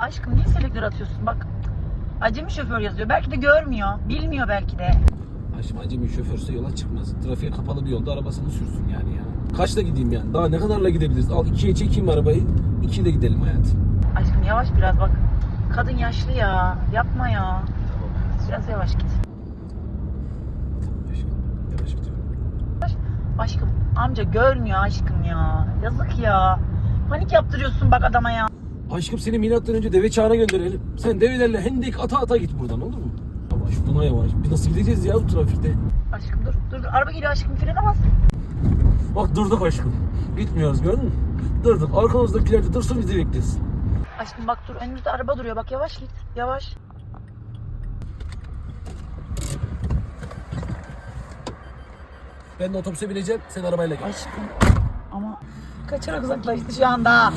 Aşkım niye selektör atıyorsun? Bak acemi şoför yazıyor. Belki de görmüyor. Bilmiyor belki de. Aşkım acemi şoförse yola çıkmaz. Trafiğe kapalı bir yolda arabasını sürsün yani ya. Kaçla gideyim yani? Daha ne kadarla gidebiliriz? Al ikiye çekeyim arabayı. İkiyle gidelim hayatım. Aşkım yavaş biraz bak. Kadın yaşlı ya. Yapma ya. Tamam hayatım. Biraz yavaş git. Tamam aşkım. Yavaş gidiyorum. Aşkım amca görmüyor aşkım ya. Yazık ya. Panik yaptırıyorsun bak adama ya. Aşkım seni milattan önce deve çağına gönderelim. Sen develerle hendek ata ata git buradan olur mu? Yavaş buna yavaş. Biz nasıl gideceğiz ya bu trafikte? Aşkım dur dur dur. Araba geliyor aşkım frene bas. Bak durduk aşkım. Gitmiyoruz gördün mü? Durduk. Arkamızdakiler de dursun bizi beklesin. Aşkım bak dur önümüzde araba duruyor bak yavaş git. Yavaş. Ben de otobüse bineceğim. Sen arabayla gel. Aşkım ama kaçarak uzaklaştı şu anda.